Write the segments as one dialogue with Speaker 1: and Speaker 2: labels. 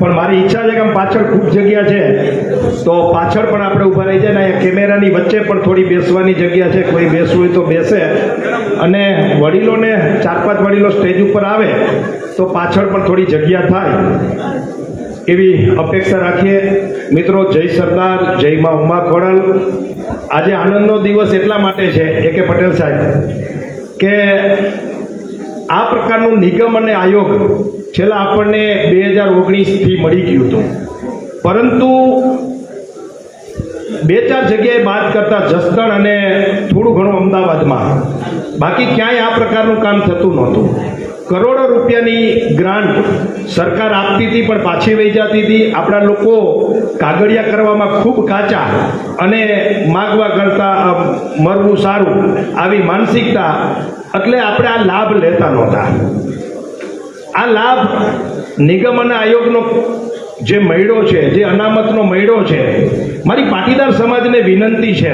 Speaker 1: પણ મારી ઈચ્છા છે કે આમ પાછળ ખૂબ જગ્યા છે. તો પાછળ પણ આપણે ઊભા રહી જાય ને કેમેરાની વચ્ચે પણ થોડી બેસવાની જગ્યા છે. કોઈ બેસવું હોય તો બેસે. અને વડીલોને, ચાર પાંચ વડીલો સ્ટેજ ઉપર આવે, તો પાછળ પણ થોડી જગ્યા થાય. એવી અપેક્ષા રાખીએ. મિત્રો, જય સરદાર, જય મા ઉમા ખોડલ આજે આનંદનો દિવસ એટલા માટે છે, એ કે પટેલ સાહેબ, કે આ પ્રકારનું નિગમ અને આયોગ છેલ્લા આપણને બે હજાર ઓગણીસથી મળી ગયું હતું. પરંતુ બે ચાર જગ્યાએ બાદ કરતા જસદણ અને થોડું ઘણું અમદાવાદમાં. બાકી ક્યાંય આ પ્રકારનું કામ થતું નહોતું. કરોડો રૂપિયાની ગ્રાન્ટ સરકાર આપતી હતી, પણ પાછી વહી જતી હતી. આપણા લોકો કાગળિયા કરવામાં ખૂબ કાચા અને માગવા કરતા મરવું સારું, આવી માનસિકતા. એટલે આપણે આ લાભ લેતા નહોતા. આ લાભ નિગમ અને આયોગનો જે મૈડો છે, જે અનામતનો મૈડો છે, મારી પાટીદાર સમાજને વિનંતી છે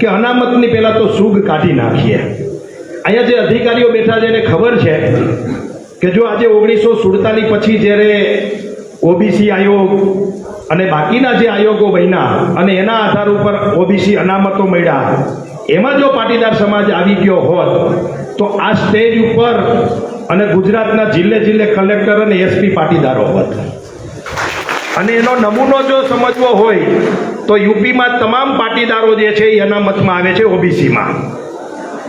Speaker 1: કે અનામતની પહેલાં તો સુગ કાઢી નાખીએ. અહીંયા જે અધિકારીઓ બેઠા છે, એને ખબર છે કે જો આજે ઓગણીસો સુડતાલીસ પછી જ્યારે ઓબીસી આયોગ અને બાકીના જે આયોગો બન્યા અને એના આધાર ઉપર ઓબીસી અનામતો મળ્યા, એમાં જો પાટીદાર સમાજ આવી ગયો હોત, તો આ સ્ટેજ ઉપર અને ગુજરાતના જિલ્લે જિલ્લે કલેક્ટર અને એસપી પાટીદારો હતા. અને એનો નમૂનો જો સમજવો હોય, તો યુપીમાં તમામ પાટીદારો જે છે એ અનામતમાં આવે છે ઓબીસીમાં.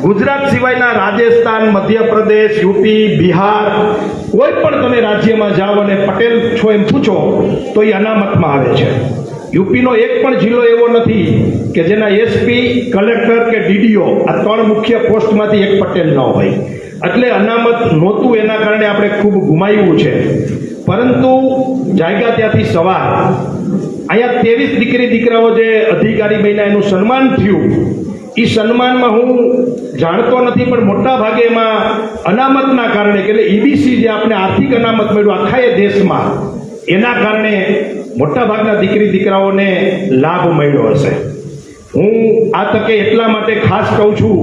Speaker 1: ગુજરાત સિવાયના રાજસ્થાન, મધ્યપ્રદેશ, યુપી, બિહાર, કોઈ પણ તમે રાજ્યમાં જાઓ અને પટેલ છો એમ પૂછો, તો એ અનામતમાં આવે છે. યુપીનો એક પણ જિલ્લો એવો નથી કે જેના એસપી, કલેક્ટર કે ડીડીઓ આ ત્રણ મુખ્ય પોસ્ટમાંથી એક પટેલ ન હોય. એટલે અનામત નહોતું, એના કારણે આપણે ખૂબ ગુમાવ્યું છે. પરંતુ જાગ્યા ત્યાંથી સવાર. અહીંયા ત્રેવીસ દીકરી, દીકરાઓ જે અધિકારી બન્યા, એનું સન્માન થયું. એ સન્માનમાં હું જાણતો નથી, પણ મોટા ભાગે એમાં અનામતના કારણે એટલે ઈબીસી જે આપણે આર્થિક અનામત મળ્યું આખા એ દેશમાં, એના કારણે મોટા ભાગના દીકરી, દીકરાઓને લાભ મળ્યો હશે. હું આ તકે એટલા માટે ખાસ કહું છું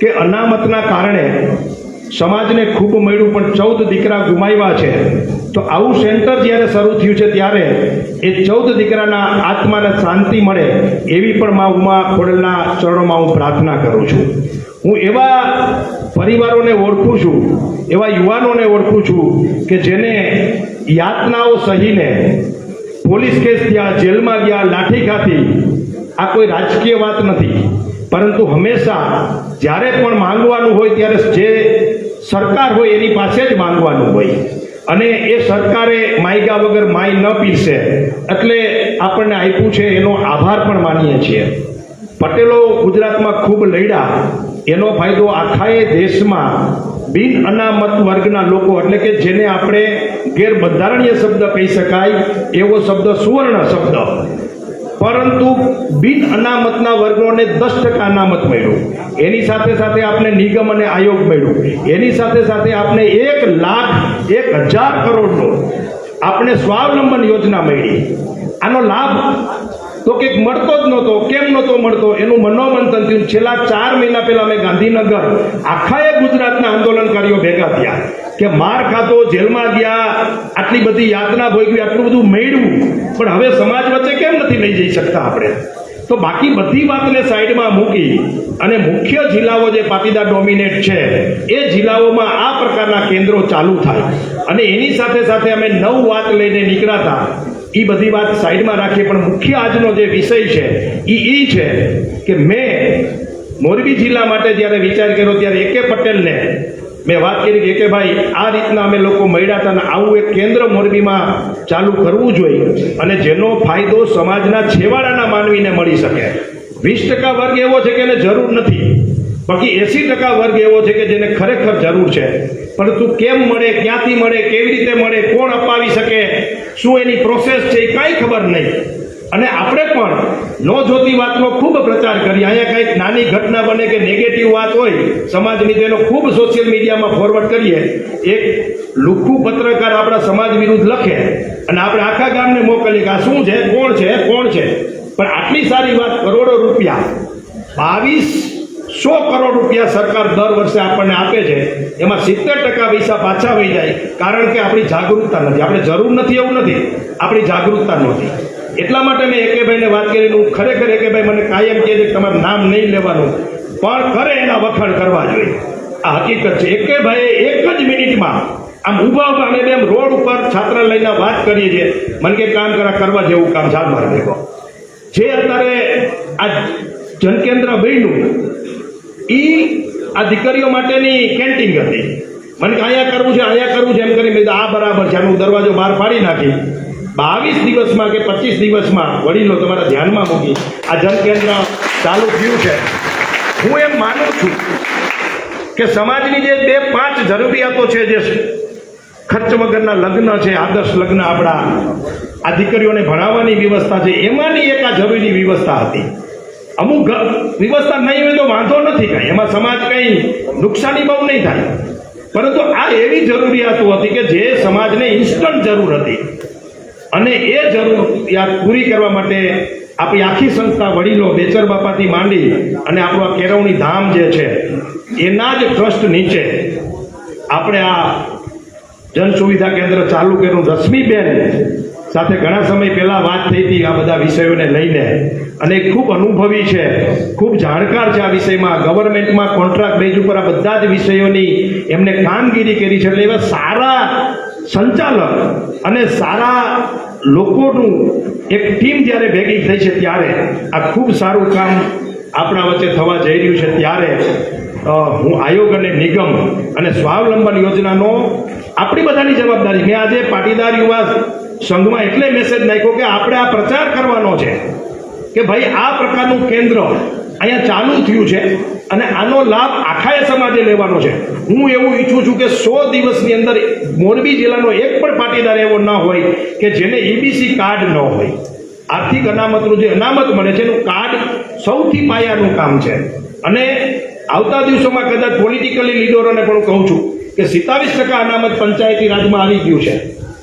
Speaker 1: કે અનામતના કારણે સમાજને ખૂબ મળ્યું, પણ ચૌદ દીકરા ગુમાવ્યા છે. તો આવું સેન્ટર જ્યારે શરૂ થયું છે, ત્યારે એ ચૌદ દીકરાના આત્માને શાંતિ મળે એવી પણ મા ઉમા ખોડલના ચરણોમાં હું પ્રાર્થના કરું છું. હું એવા પરિવારોને ઓળખું છું, એવા યુવાનોને ઓળખું છું કે જેને યાતનાઓ સહીને પોલીસ કેસ થયા જેલમાં ગયા, લાઠી ખાતી આ કોઈ રાજકીય વાત નથી. પરંતુ હંમેશા જ્યારે પણ માંગવાનું હોય ત્યારે જે સરકાર હોય એની પાસે જ માંગવાનું હોય. અને એ સરકારે માયગા વગર માય ન પીરશે એટલે આપણને આપ્યું છે એનો આભાર પણ માનીએ છીએ. પટેલો ગુજરાતમાં ખૂબ લડ્યા. એનો ફાયદો આખાએ દેશમાં બિન અનામત વર્ગના લોકો એટલે કે જેને આપણે ગેરબંધારણીય શબ્દ કહી શકાય એવો શબ્દ સુવર્ણ શબ્દ. પરંતુ બિન અનામતના વર્ગોને દસ ટકા અનામત મળ્યું. એની સાથે સાથે આપણે નિગમ અને આયોગ મળ્યું. એની સાથે સાથે આપણે એક લાખ, એક હજાર કરોડનો આપણે સ્વાવલંબન યોજના મળી. આનો લાભ તો કંઈક મળતો જ નહોતો, કેમ નહોતો મળતો, એનું મનોમંથન થયું. છેલ્લા ચાર મહિના પહેલા અમે ગાંધીનગર, આખાએ ગુજરાતના આંદોલનકારીઓ કે માર ખાતો, જેલમાં ગયા, આટલી બધી યાતના ભોગવી, આટલું બધું મેળવું. પણ હવે સમાજ વચ્ચે કેમ નથી લઈ જઈ શકતા આપણે? તો બાકી બધી વાતને સાઈડમાં મૂકી અને મુખ્ય જિલ્લાઓ જે પાટીદાર ડોમિનેટ છે, એ જિલ્લાઓમાં આ પ્રકારના કેન્દ્રો ચાલુ થાય. અને એની સાથે સાથે અમે નવ વાત લઈને નીકળાતા. એ બધી વાત સાઈડમાં રાખીએ, પણ મુખ્ય આજનો જે વિષય છે એ એ છે કે મેં મોરબી જિલ્લા માટે જ્યારે વિચાર કર્યો, ત્યારે એકે પટેલને મેં વાત કરી કે કે ભાઈ, આ રીતના અમે લોકો મળ્યા હતા અને આવું એક કેન્દ્ર મોરબીમાં ચાલુ કરવું જોઈએ અને જેનો ફાયદો સમાજના છેવાડાના માનવીને મળી શકે. વીસ ટકા વર્ગ એવો છે કે એને જરૂર નથી. બાકી એસી ટકા વર્ગ એવો છે કે જેને ખરેખર જરૂર છે. પરંતુ કેમ મળે, ક્યાંથી મળે, કેવી રીતે મળે, કોણ અપાવી શકે, શું એની પ્રોસેસ છે એ કાંઈ ખબર નહીં. અને આપણે પણ ન જોતી વાતનો ખૂબ પ્રચાર કરીએ અહીંયા કંઈક નાની ઘટના બને કે નેગેટિવ વાત હોય સમાજની તેનો ખૂબ સોશિયલ મીડિયામાં ફોરવર્ડ કરીએ. એક લુખ્ખું પત્રકાર આપણા સમાજ વિરુદ્ધ લખે અને આપણે આખા ગામને મોકલીએ કે આ શું છે? કોણ છે? કોણ છે? પણ આટલી સારી વાત કરોડો રૂપિયા, બાવીસ સો કરોડ રૂપિયા સરકાર દર વર્ષે આપણને આપે છે. એમાં સિત્તેર ટકા પૈસા પાછા વહી જાય. કારણ કે આપણી જાગૃતતા નથી. આપણે જરૂર નથી એવું નથી. આપણી જાગૃતતા નથી એટલા માટે મેં એકેભાઈને વાત કરીને હું ખરેખર એકેભાઈ મને કાયમ કહે છે તમારું નામ નહીં લેવાનું, પણ કરે એના વખાણ કરવા જોઈએ. આ હકીકત છે. એકેભાઈએ એક જ મિનિટમાં આમ ઊભા ઊભા અમે બેમ રોડ ઉપર છાત્રાલયના વાત કરીએ છીએ. મને કે કામ કરા, કરવા જેવું કામ ચાલ મારે દેખો જે અત્યારે આ જનકેન્દ્ર બન્યું એ આ દીકરીઓ માટેની કેન્ટીન હતી. મને કે અહીંયા કરવું છે, અહીંયા કરવું છે. એમ કરી મેં આ બરાબર છે. આનું દરવાજો બહાર પાડી નાખી. બાવીસ દિવસમાં કે પચીસ દિવસમાં વડીલો તમારા ધ્યાનમાં મૂકી આ જનકેન્દ્ર ચાલુ થયું છે. હું એમ માનું છું કે સમાજની જે બે પાંચ જરૂરિયાતો છે, જે ખર્ચ વગરના લગ્ન છે, આદર્શ લગ્ન આપણા, આ દીકરીઓને ભણાવવાની વ્યવસ્થા છે, એમાંની એક આ જરૂરી વ્યવસ્થા હતી. અમુક વ્યવસ્થા નહીં હોય તો વાંધો નથી કાંઈ. એમાં સમાજ કંઈ નુકસાની બહુ નહીં થાય. પરંતુ આ એવી જરૂરિયાતો હતી કે જે સમાજને ઇન્સ્ટન્ટ જરૂર હતી. અને એ જરૂરિયાત પૂરી કરવા માટે આપણી આખી સંસ્થા વડીલો બેચર બાપાથી માંડી અને આપણું આ કેળવણી ધામ જે છે, એના જ ટ્રસ્ટ નીચે આપણે આ જન સુવિધા કેન્દ્ર ચાલુ કર્યું. રશ્મિબેન સાથે ઘણા સમય પહેલાં વાત થઈ હતી આ બધા વિષયોને લઈને. અને ખૂબ અનુભવી છે, ખૂબ જાણકાર છે આ વિષયમાં. ગવર્મેન્ટમાં કોન્ટ્રાક્ટ બેઝ ઉપર આ બધા જ વિષયોની એમને કામગીરી કરી છે. એટલે એવા સારા સંચાલક અને સારા લોકોનું એક ટીમ જ્યારે ભેગી થઈ છે ત્યારે આ ખૂબ સારું કામ આપણા વચ્ચે થવા જઈ રહ્યું છે ત્યારે હું આયોગ અને નિગમ અને સ્વાવલંબન યોજનાનો આપણી બધાની જવાબદારી. મેં આજે પાટીદાર યુવા સંઘમાં એટલે મેસેજ નાખ્યો કે આપણે આ પ્રચાર કરવાનો છે કે ભાઈ આ પ્રકારનું કેન્દ્ર અહીંયા ચાલુ થયું છે અને આનો લાભ આખાય સમાજે લેવાનો છે. હું એવું ઈચ્છું છું કે સો દિવસની અંદર મોરબી જિલ્લાનો એક પણ પાટીદાર એવો ન હોય કે જેને ઈબીસી કાર્ડ ન હોય. આર્થિક અનામતનું જે અનામત મળે છે, એનું કાર્ડ સૌથી પાયાનું કામ છે. અને આવતા દિવસોમાં કદાચ પોલિટિકલી લીડરોને પણ કહું છું કે સિત્તાવીસ ટકા અનામત પંચાયતી રાજમાં આવી ગયું છે.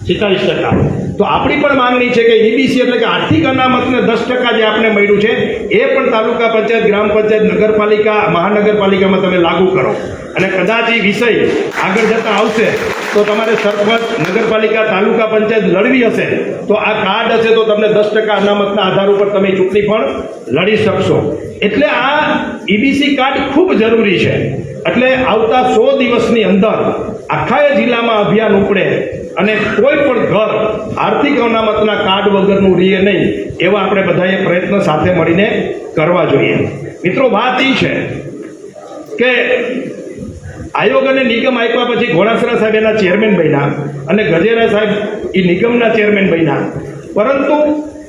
Speaker 1: સિત્તાવીસ ટકા. તો આપણી પણ માંગણી છે કે ઈબીસી એટલે કે આર્થિક અનામતને દસ ટકા જે આપણે મળ્યું છે, એ પણ તાલુકા પંચાયત, ગ્રામ પંચાયત, નગરપાલિકા, મહાનગરપાલિકામાં તમે લાગુ કરો. અને કદાચ એ વિષય આગળ જતા આવશે, તો તમારે સરપંચ, નગરપાલિકા, તાલુકા પંચાયત લડવી હશે, તો આ કાર્ડ હશે તો તમને દસ ટકા અનામતના આધાર ઉપર તમે ચૂંટણી પણ લડી શકશો. એટલે આ ઈબીસી કાર્ડ ખૂબ જરૂરી છે. એટલે આવતા સો દિવસની અંદર આખા જિલ્લામાં અભિયાન ઉપડે અને કોઈ પણ ઘર આર્થિક અનામતના કાર્ડ વગરનું રહીએ નહીં, એવા આપણે બધાએ પ્રયત્ન સાથે મળીને કરવા જોઈએ. મિત્રો, વાત એ છે કે આયોગ અને નિગમ આપ્યા પછી ઘોડાસરા સાહેબ એના ચેરમેન બન્યા અને ગજેરા સાહેબ એ નિગમના ચેરમેન બન્યા. પરંતુ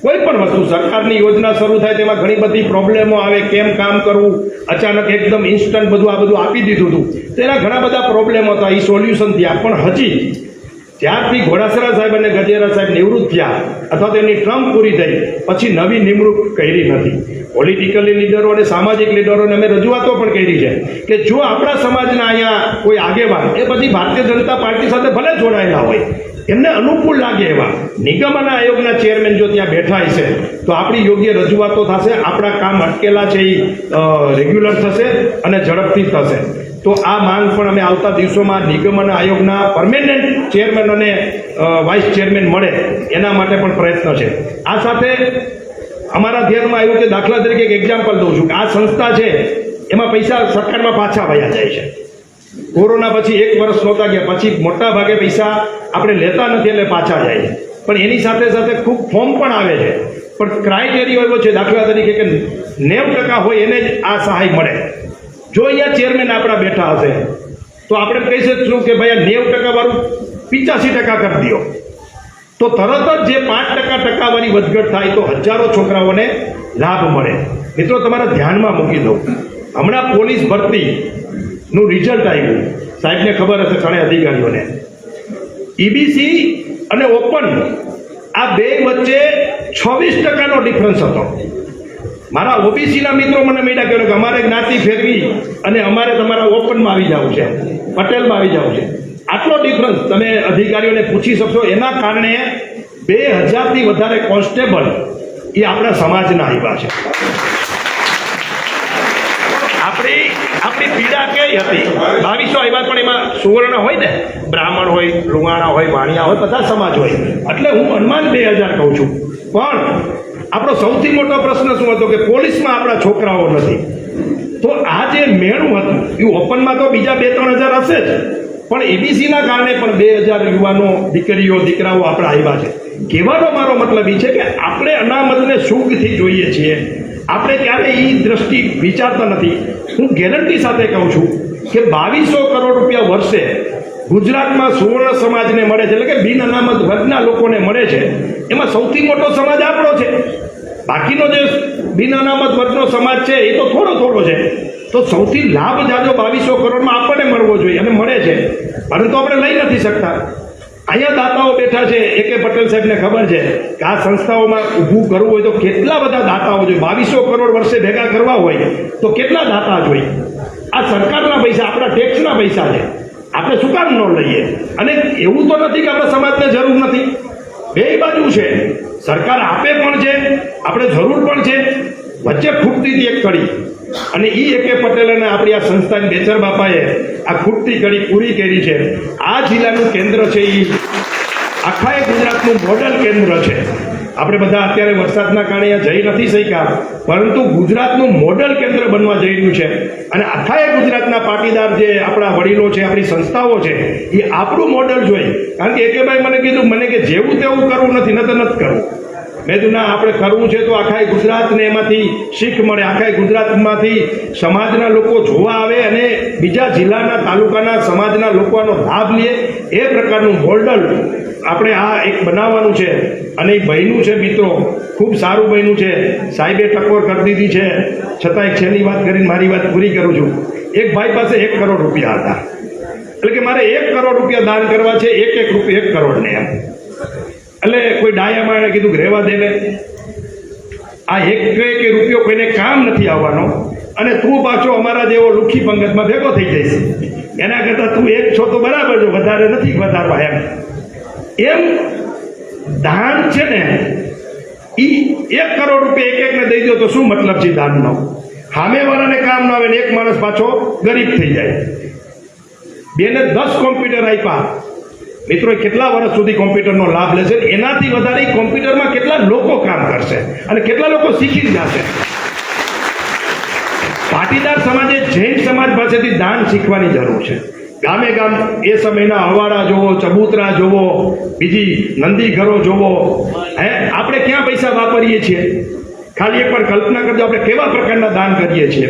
Speaker 1: કોઈ પણ વસ્તુ, સરકારની યોજના શરૂ થાય તેમાં ઘણી બધી પ્રોબ્લેમો આવે, કેમ કામ કરવું, અચાનક એકદમ ઇન્સ્ટન્ટ બધું આ બધું આપી દીધું હતું. તેના ઘણા બધા પ્રોબ્લેમો હતા એ સોલ્યુશન થયા પણ હજી જ્યારથી ઘોડાસરા સાહેબ અને ગજેરા સાહેબ નિવૃત્ત થયા. અથવા તો એની ટર્મ પૂરી થઈ. પછી નવી નિમણૂક કરી નથી. પોલિટિકલી લીડરો અને સામાજિક લીડરોને અમે રજૂઆતો પણ કરી છે કે જો આપણા સમાજના અહીંયા કોઈ આગેવાન એ પછી ભારતીય જનતા પાર્ટી સાથે ભલે જોડાયેલા હોય, એમને અનુકૂળ લાગે એવા. નિગમ અને આયોગના ચેરમેન જો ત્યાં બેઠા હશે, તો આપણી યોગ્ય રજૂઆતો થશે, આપણા કામ અટકેલા છે એ રેગ્યુલર થશે અને ઝડપથી થશે. તો આ માંગ પણ અમે આવતા દિવસોમાં નિગમ આયોગના પરમેનન્ટ ચેરમેન અને વાઇસ ચેરમેન મળે એના માટે પણ પ્રયત્ન છે. આ સાથે અમારા ધ્યાનમાં આવ્યું કે દાખલા તરીકે એક એક્ઝામ્પલ દઉં છું કે આ સંસ્થા છે, એમાં પૈસા સરકારમાં પાછા વયા જાય છે. કોરોના પછી એક વર્ષ નહોતા ગયા, પછી મોટા ભાગે પૈસા આપણે લેતા નથી એટલે પાછા જાય છે. પણ એની સાથે સાથે ખૂબ ફોર્મ પણ આવે છે. પણ ક્રાઇટેરિયો એવો છે દાખલા તરીકે કે નેવ ટકા હોય એને જ આ સહાય મળે. જો અહીંયા ચેરમેન આપણા બેઠા હશે, તો આપણે કહી શકશું કે ભાઈ આ નેવ ટકા વાળું પિચાસી ટકા કરી દો તો તરત જ જે પાંચ ટકા ટકાવાળી વધઘટ થાય, તો હજારો છોકરાઓને લાભ મળે. મિત્રો, તમારા ધ્યાનમાં મૂકી દઉં હમણાં પોલીસ ભરતીનું રિઝલ્ટ આવ્યું. સાહેબને ખબર હશે ઘણા અધિકારીઓને. ઈબીસી અને ઓપન આ બે વચ્ચે છવ્વીસ ટકાનો ડિફરન્સ હતો. મારા ઓબીસીના મિત્રો મને મળ્યા કર્યો કે અમારે જ્ઞાતિ ફેરવી અને અમારે તમારા ઓપનમાં આવી જવું છે, પટેલમાં આવી જવું છે. આટલો ડિફરન્સ તમે અધિકારીઓને પૂછી શકશો. એના કારણે બે હજારથી વધારે કોન્સ્ટેબલ એ આપણા સમાજના આવ્યા છે. આપણી આપણી પીડા કઈ હતી? બાવીસો આવ્યા પણ એમાં સુવર્ણ હોય ને? બ્રાહ્મણ હોય, લુહાણા હોય, વાણિયા હોય, બધા સમાજ હોય. એટલે હું હનુમાન બે હજાર કહું છું. પણ આપણો સૌથી મોટો પ્રશ્ન શું હતો કે પોલીસમાં આપણા છોકરાઓ નથી. તો આ જે મેળું હતું, એ ઓપનમાં તો બીજા બે ત્રણ હજાર હશે જ. પણ એબીસીના કારણે પણ બે હજાર યુવાનો, દીકરીઓ, દીકરાઓ આપણા આવ્યા છે. કહેવાનો મારો મતલબ એ છે કે આપણે અનામતને સુખથી જોઈએ છીએ. આપણે ક્યારે એ દ્રષ્ટિ વિચારતા નથી. હું ગેરંટી સાથે કહું છું કે બાવીસો કરોડ રૂપિયા વર્ષે ગુજરાતમાં સુવર્ણ સમાજને મળે છે એટલે કે બિન અનામત વર્ગના લોકોને મળે છે. એમાં સૌથી મોટો સમાજ આપણો છે. બાકીનો જે બિન અનામત વર્ગનો સમાજ છે, એ તો થોડો થોડો છે. તો સૌથી લાભ જાજો બાવીસો કરોડમાં આપણને મળવો જોઈએ અને મળે છે. પરંતુ આપણે લઈ નથી શકતા. અહીંયા દાતાઓ બેઠા છે એ કે પટેલ સાહેબને ખબર છે કે આ સંસ્થાઓમાં ઊભું કરવું હોય તો કેટલા બધા દાતાઓ જોઈએ. બાવીસો કરોડ વર્ષે ભેગા કરવા હોય તો કેટલા દાતા જોઈએ? આ સરકારના પૈસા, આપણા ટેક્સના પૈસા છે. આપણે શું કામ ન લઈએ? અને એવું તો નથી કે આપણા સમાજને જરૂર નથી. બે બાજુ છે. સરકાર આપે પણ છે, આપણે જરૂર પણ છે. વચ્ચે ફૂટતી હતી એક કડી. અને એ એકે પટેલ અને આપણી આ સંસ્થાની બેચર બાપાએ આ ખૂટતી કડી પૂરી કરી છે. આ જિલ્લાનું કેન્દ્ર છે એ આખા ગુજરાતનું મોડલ કેન્દ્ર છે. આપણે બધા અત્યારે વરસાદના કારણે જઈ નથી શક્યા, પરંતુ ગુજરાતનું મોડલ કેન્દ્ર બનવા જઈ રહ્યું છે. અને આખા ગુજરાતના પાટીદાર જે આપણા વડીલો છે, આપણી સંસ્થાઓ છે, એ આપણું મોડલ જોઈ. કારણ કે એકેભાઈ મને કીધું, મને કે જેવું તેવું કરવું નથી, નતર નથી કરવું. મેં કીધું, ના, આપણે કરવું છે તો આખા ગુજરાતને એમાંથી શીખ મળે, આખા ગુજરાતમાંથી સમાજના લોકો જોવા આવે અને બીજા જિલ્લાના તાલુકાના સમાજના લોકોનો લાભ લે. એ પ્રકારનું મોડલ આપણે આ એક બનાવવાનું છે. અને એ બન્યું છે મિત્રો, ખૂબ સારું બન્યું છે. સાહેબે ટકોર કરી દીધી છે. છતાં એક છેલ્લી વાત કરીને મારી વાત પૂરી કરું છું. એક ભાઈ પાસે એક કરોડ રૂપિયા હતા. એટલે કે મારે એક કરોડ રૂપિયા દાન કરવા છે, એક એક રૂપિયા એક કરોડને એમ. એટલે કોઈ ડાયામાં એણે કીધું રહેવા દે આ એક કે રૂપિયો કોઈને કામ નથી આવવાનો. અને તું પાછો અમારા જેવો લુખી પંગતમાં ભેગો થઈ જઈશ. એના કરતાં તું એક છો તો બરાબર જો વધારે નથી વધારવા એમ. એમ દાન છે ને એ એક કરોડ રૂપિયા એક એકને દઈ દો તો શું મતલબ છે દાનનો? સામેવાળાને કામ ન આવે ને એક માણસ પાછો ગરીબ થઈ જાય. બેને દસ કોમ્પ્યુટર આપ્યા. મિત્રો કેટલા વર્ષ સુધી કોમ્પ્યુટરનો લાભ લેશે એનાથી વધારે કોમ્પ્યુટરમાં કેટલા લોકો કામ કરશે અને કેટલા લોકો શીખી જશે? પાટીદાર સમાજે જૈન સમાજ પાસેથી દાન શીખવાની જરૂર છે. ગામે ગામ એ સમયના અવાડા જોવો, ચબૂતરા જોવો, બીજી નંદી ઘરો જોવો. હે, આપણે ક્યાં પૈસા વાપરીએ છીએ? ખાલી એક વાર કલ્પના કરજો, આપણે કેવા પ્રકારના દાન કરીએ છીએ?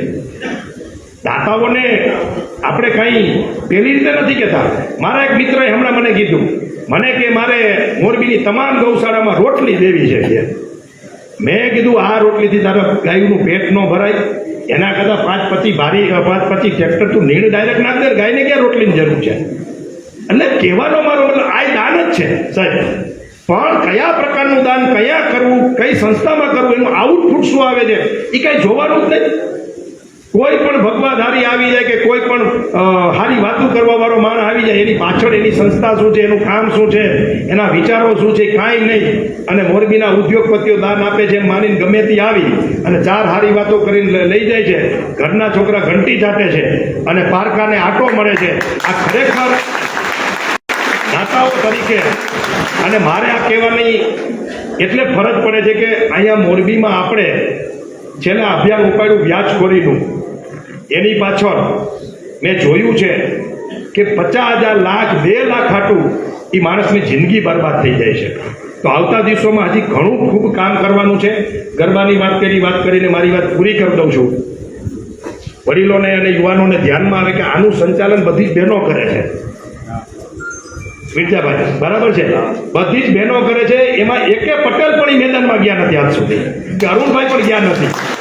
Speaker 1: દાતાઓને આપણે કંઈ પેલી રીતે નથી કહેતા. મારા એક મિત્રએ હમણાં મને કીધું, મને કે મારે મોરબીની તમામ ગૌશાળામાં રોટલી દેવી છે. મેં કીધું, આ રોટલીથી તારા ગાયનું પેટ ન ભરાય. એના કરતાં પાંચ પચી ભારી પાંચ પચી ટ્રેક્ટર તું નીણ ડાયરેક્ટ ના દે ગાયને ક્યાં રોટલીની જરૂર છે? એટલે કહેવાનો મારો મતલબ આ દાન જ છે, સાહેબ. પણ કયા પ્રકારનું દાન, કયા કરવું, કઈ સંસ્થામાં કરવું, એનું આઉટપુટ શું આવે છે, એ કાંઈ જોવાનું જ નહીં કોઈ પણ ભગવાધારી આવી જાય કે કોઈ પણ સારી વાતો કરવા વાળો માણસ આવી જાય, એની પાછળ એની સંસ્થા શું છે, એનું કામ શું છે, એના વિચારો શું છે, કાંઈ નહીં. અને મોરબીના ઉદ્યોગપતિઓ દાન આપે છે માનીને ગમે તે આવી અને ચાર હારી વાતો કરીને લઈ જાય છે. ઘરના છોકરા ઘંટી ચાટે છે અને પારકાને આટો મળે છે. આ ખરેખર દાતાઓ તરીકે, અને મારે આ કહેવાની એટલે ફરજ પડે છે કે અહીંયા મોરબીમાં આપણે છેલ્લા અભિયાન ઉપાડ્યું, વ્યાજખોરીનું એની પાછળ મેં જોયું છે કે પચાસ હજાર લાખ, બે લાખ હાટું એ માણસની જિંદગી બરબાદ થઈ જાય છે. તો આવતા દિવસોમાં હજી ઘણું ખૂબ કામ કરવાનું છે. ગરબાની વાત કરી, વાત કરીને મારી વાત પૂરી કરી દઉં છું. વડીલોને અને યુવાનોને ધ્યાનમાં આવે કે આનું સંચાલન બધી જ બહેનો કરે છે. મિર્જાભાઈ બરાબર છે? બધી જ બહેનો કરે છે. એમાં એકે પટેલ પણ એ મેદાનમાં ગયા નથી આજ સુધી. કે અરુણભાઈ પણ ગયા નથી.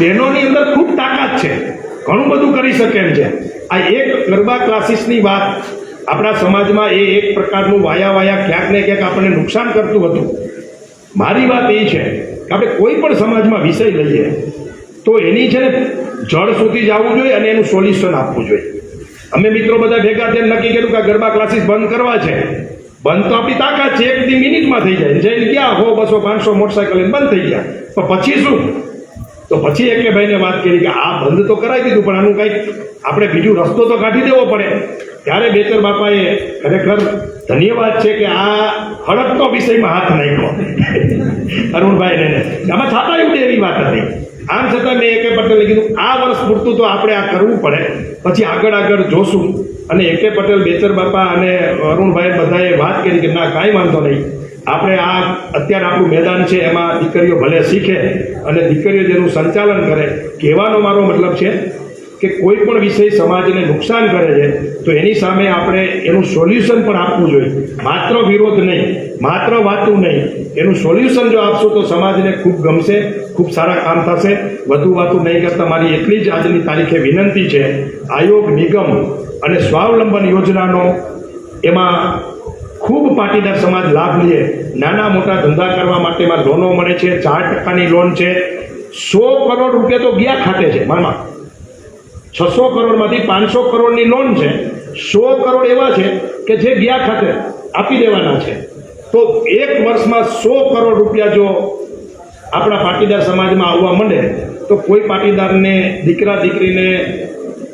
Speaker 1: બહેનોની અંદર ખૂબ તાકાત છે. ઘણું બધું કરી શકે એમ છે. આ એક ગરબા ક્લાસીસની વાત આપણા સમાજમાં એ એક પ્રકારનું વાયા વાયા ક્યાંક ને ક્યાંક આપણને નુકસાન કરતું હતું. મારી વાત એ છે કે આપણે કોઈ પણ સમાજમાં વિષય લઈએ, તો એની છે ને જળ સુધી જવું જોઈએ અને એનું સોલ્યુશન આપવું જોઈએ. અમે મિત્રો બધા ભેગા થઈને નક્કી કર્યું કે ગરબા ક્લાસીસ બંધ કરવા છે. બંધ તો આપણી તાકાત છે એક મિનિટમાં થઈ જાય. જઈને ગયા હો, બસો, પાંચસો મોટરસાયકલ બંધ થઈ ગયા. પણ પછી શું? તો પછી એક ભાઈને વાત કરી કે આ બંધ તો કરાવી દીધું, પણ આનું કંઈક આપણે બીજું રસ્તો તો કાઢી દેવો પડે. ત્યારે બેચર બાપાએ ખરેખર ધન્યવાદ છે કે આ હડકતો વિષયમાં હાથ નાખ્યો. અરુણભાઈને. આમાં છાતા ઉડે એવી વાત હતી. આમ છતાં મેં એકે પટેલે કીધું, આ વર્ષ પૂરતું તો આપણે આ કરવું પડે. પછી આગળ આગળ જોશું. અને એકે પટેલ, બેચર બાપા અને અરુણભાઈ બધાએ વાત કરી કે ના, કાંઈ વાંધો નહીં. આપણે આ અત્યારે આપણું મેદાન છે, એમાં દીકરીઓ ભલે શીખે અને દીકરીઓ જેનું સંચાલન કરે, કહેવાનો મારો મતલબ છે કે કોઈ પણ વિષય સમાજને નુકસાન કરે છે, તો એની સામે આપણે એનું સોલ્યુશન પણ આપવું જોઈએ. માત્ર વિરોધ નહીં, માત્ર વાતું નહીં, એનું સોલ્યુશન જો આપશો તો સમાજને ખૂબ ગમશે, ખૂબ સારા કામ થશે. વધુ વાતું નહીં કરતાં મારી એટલી જ આજની તારીખે વિનંતી છે, આયોગ નિગમ અને સ્વાવલંબન યોજનાનો એમાં ખૂબ પાટીદાર સમાજ લાભ લે. નાના મોટા ધંધા કરવા માટેમાં લોનો મળે છે, ચાર ટકાની લોન છે. સો કરોડ રૂપિયા તો ગયા ખાતે છે મારમાં છસો કરોડમાંથી પાંચસો કરોડની લોન છે. સો કરોડ એવા છે કે જે ગયા ખાતે આપી દેવાના છે. તો એક વર્ષમાં સો કરોડ રૂપિયા જો આપણા પાટીદાર સમાજમાં આવવા માંડે, તો કોઈ પાટીદારને દીકરા દીકરીને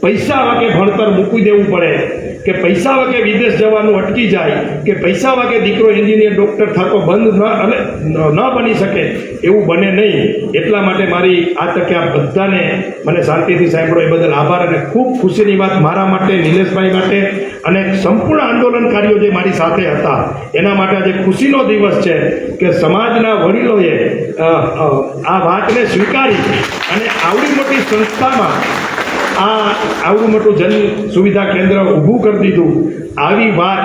Speaker 1: પૈસા વાગે ભણતર મૂકી દેવું પડે, કે પૈસા વાગે વિદેશ જવાનું અટકી જાય, કે પૈસા વાગે દીકરો એન્જિનિયર, ડૉક્ટર થતો બંધ ન અને ન બની શકે, એવું બને નહીં. એટલા માટે મારી આ તકે આ બધાને મને શાંતિથી સાંભળો. એ બદલ આભાર અને ખૂબ ખુશીની વાત મારા માટે, નિલેશભાઈ માટે અને સંપૂર્ણ આંદોલનકારીઓ જે મારી સાથે હતા, એના માટે આજે ખુશીનો દિવસ છે કે સમાજના વડીલોએ આ વાતને સ્વીકારી અને આવડી મોટી સંસ્થામાં આ આવું મોટું જન સુવિધા કેન્દ્ર ઊભું કરી દીધું. આવી વાત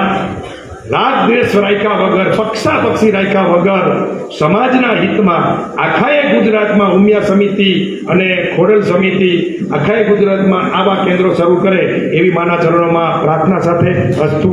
Speaker 1: રાગ દ્વેષ રાખ્યા વગર, પક્ષા પક્ષી રાખ્યા વગર સમાજના હિતમાં આખાએ ગુજરાતમાં ઉમિયા સમિતિ અને ખોડલ સમિતિ આખાએ ગુજરાતમાં આવા કેન્દ્રો શરૂ કરે એવી માના ચરણોમાં પ્રાર્થના સાથે અસ્તુ